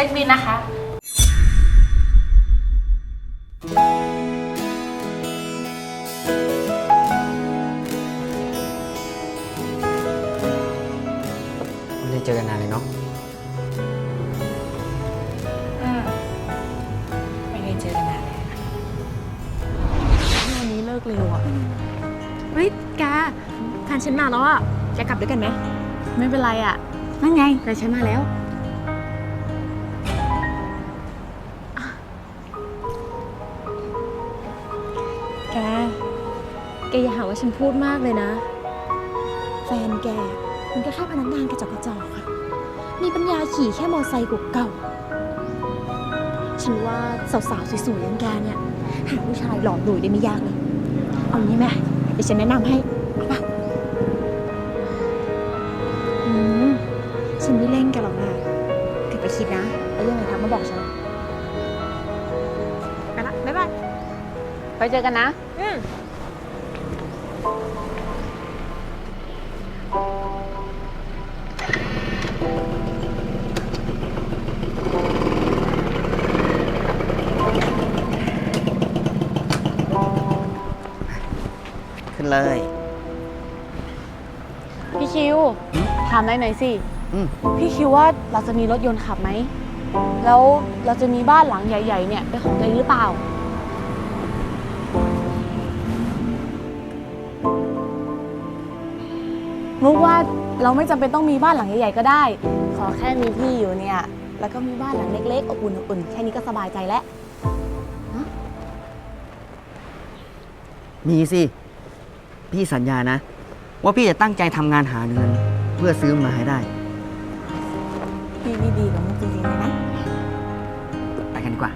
ช็คบินนะคะ ไม่ได้เจอกันนานเลยเนาะ อืมไม่ได้เจอกันนานเลยวันนี้เลิกเร็วอะ เฮ้ยแกแฟนฉันมาแล้วอะแกกลับด้วยกันไหมไม่เป็นไรอะนั่นไงแฟนฉันมาแล้ว แกอย่าหาว่าฉันพูดมากเลยนะ แฟนแก มันก็แค่พนักงานกระจอกกระจอกค่ะมีปัญญาขี่แค่มอไซค์เก่าๆฉันว่าสาวๆสวยๆอย่างแกเนี่ย หาผู้ชายหล่อหลุยได้ไม่ยากเลย เอางี้ไหมเดี๋ยวฉันแนะนำให้เอาปะอืมฉันไม่เล่นกันหรอกนะเก็บไปคิดนะแล้วยังไงทักมาบอกฉันไปละบ๊ายบายไปเจอกันนะ อืม เลย พี่คิวถามได้หน่อยสิ อืมพี่คิวว่าเราจะมีรถยนต์ขับไหม แล้วเราจะมีบ้านหลังใหญ่ๆเนี่ยเป็นของตัวเองหรือเปล่า มุกว่าเราไม่จำเป็นต้องมีบ้านหลังใหญ่ๆก็ได้ ขอแค่มีที่อยู่เนี่ย แล้วก็มีบ้านหลังเล็กๆอบอุ่นอบอุ่นแค่นี้ก็สบายใจแล้ว มีสิ พี่สัญญานะ ว่าพี่จะตั้งใจทำงานหาเงิน เพื่อซื้อมาให้ได้ พี่นี่ดีกับมุกจริงๆเลยนะ ไปกันดีกว่า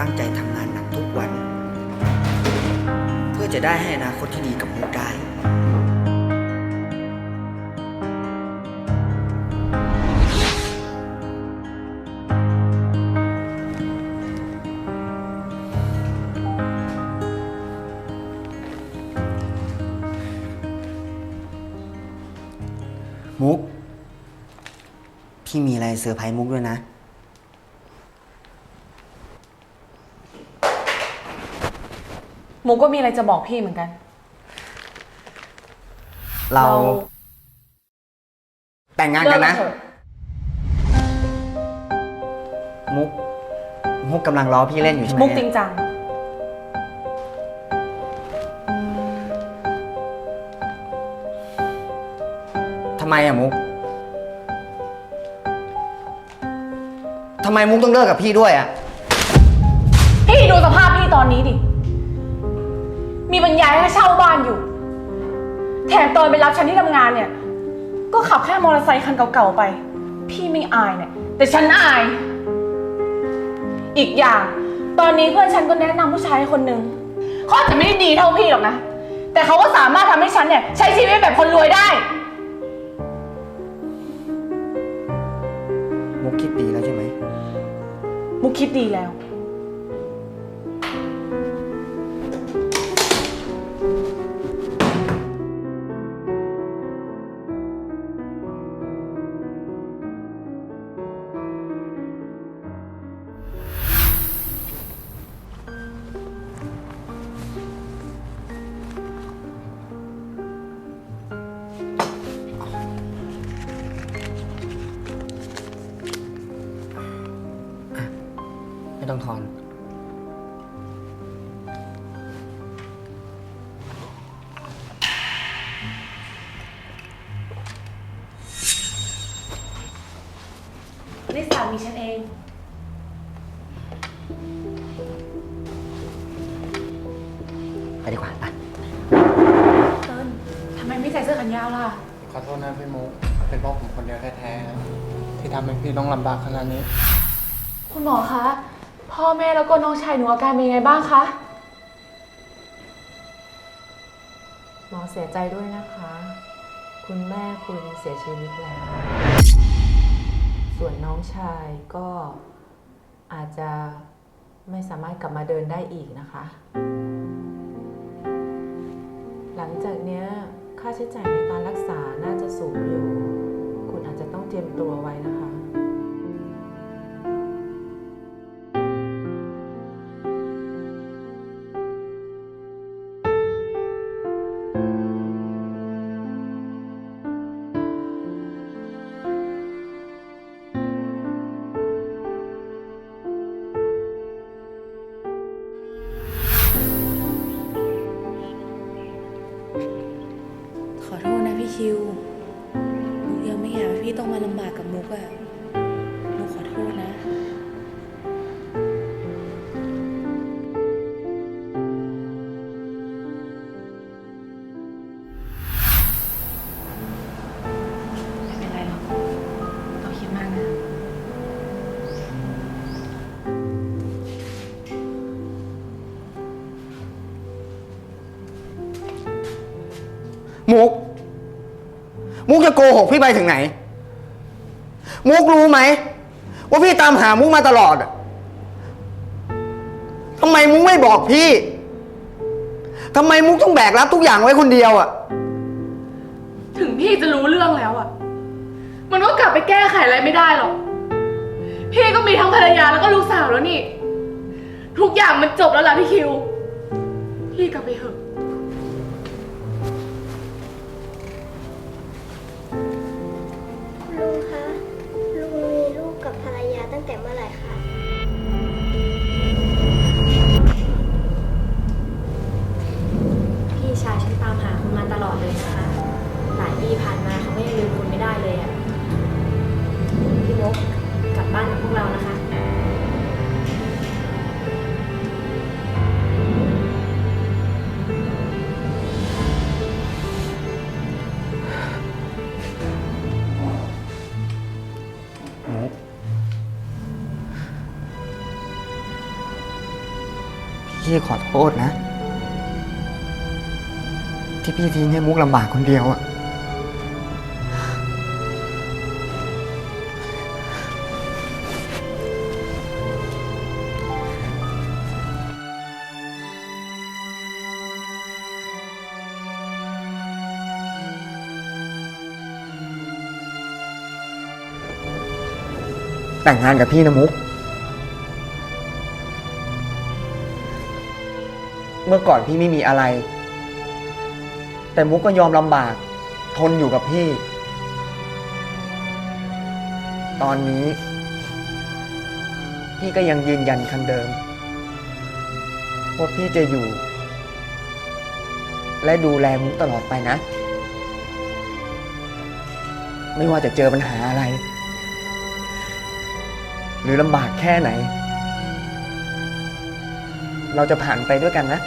ตั้งใจทำงานหนักทุกวัน เพื่อจะได้ให้อ อะไรเซอร์ไพรส์มุกด้วยนะมุกก็มีอะไรจะบอกพี่เหมือนกัน เรา แต่งงานกันนะ เลิเถอมุก มุกกำลังล้อพี่เล่นอยู่ใช่ไหมมุกจริงจัง ทำไมอะมุก ทำไมมุกต้องเลิกกับพี่ด้วยอะพี่ดูสภาพพี่ตอนนี้ดิ มีปัญญาให้เช่าบ้านอยู่ แถมตอนไปรับฉันที่ทำงานเนี่ย ก็ขับแค่มอเตอร์ไซค์คันเก่าๆไป พี่ไม่อายเนี่ย แต่ฉันอาย อีกอย่าง ตอนนี้เพื่อนฉันก็แนะนำผู้ชายให้คนหนึ่งเขาอาจจะไม่ได้ดีเท่าพี่หรอกนะ แต่เขาก็สามารถทำให้ฉันเนี่ย ใช้ชีวิตแบบคนรวยได้ มุกคิดดีแล้วใช่ไหม มุกคิดดีแล้ว ไม่ต้องทอน นี่สามีฉันเอง ไปดีกว่าไปเติ้ลทำไมไม่ใส่เสื้อแขนยาวล่ะ ขอโทษนะพี่มุกเป็นเพราะผมคนเดียวแท้ๆที่ทำให้พี่ต้องลำบากขนาดนี้ คุณหมอคะ พ่อแม่แล้วก็น้องชายหนูอาการเป็นยังไงบ้างคะ หมอเสียใจด้วยนะคะ คุณแม่คุณเสียชีวิตแล้ว ส่วนน้องชายก็อาจจะไม่สามารถกลับมาเดินได้อีกนะคะ หลังจากเนี้ยค่าใช้จ่ายในการรักษาน่าจะสูงอยู่ คุณอาจจะต้องเตรียมตัวไว้นะคะ มุกจะโกหกพี่ไปถึงไหน มุกรู้ไหม ว่าพี่ตามหามุกมาตลอดอะทำไมมุกไม่บอกพี่ทำไมมุกต้องแบกรับทุกอย่างไว้คนเดียวอะถึงพี่จะรู้เรื่องแล้วอะมันก็กลับไปแก้ไขอะไรไม่ได้หรอก พี่ก็มีทั้งภรรยาแล้วก็ลูกสาวแล้วนี่ ทุกอย่างมันจบแล้วล่ะพี่คิว พี่กลับไปเถอะ เรานะคะ มุกพี่ขอโทษนะ ที่พี่ทิ้งให้มุกลำบากคนเดียวอะ แต่งงานกับพี่นะมุก เมื่อก่อนพี่ไม่มีอะไร แต่มุกก็ยอมลำบาก ทนอยู่กับพี่ ตอนนี้ พี่ก็ยังยืนยันคำเดิม ว่าพี่จะอยู่ และดูแลมุกตลอดไปนะ ไม่ว่าจะเจอปัญหาอะไร หรือลำบากแค่ไหน เราจะผ่านไปด้วยกันนะ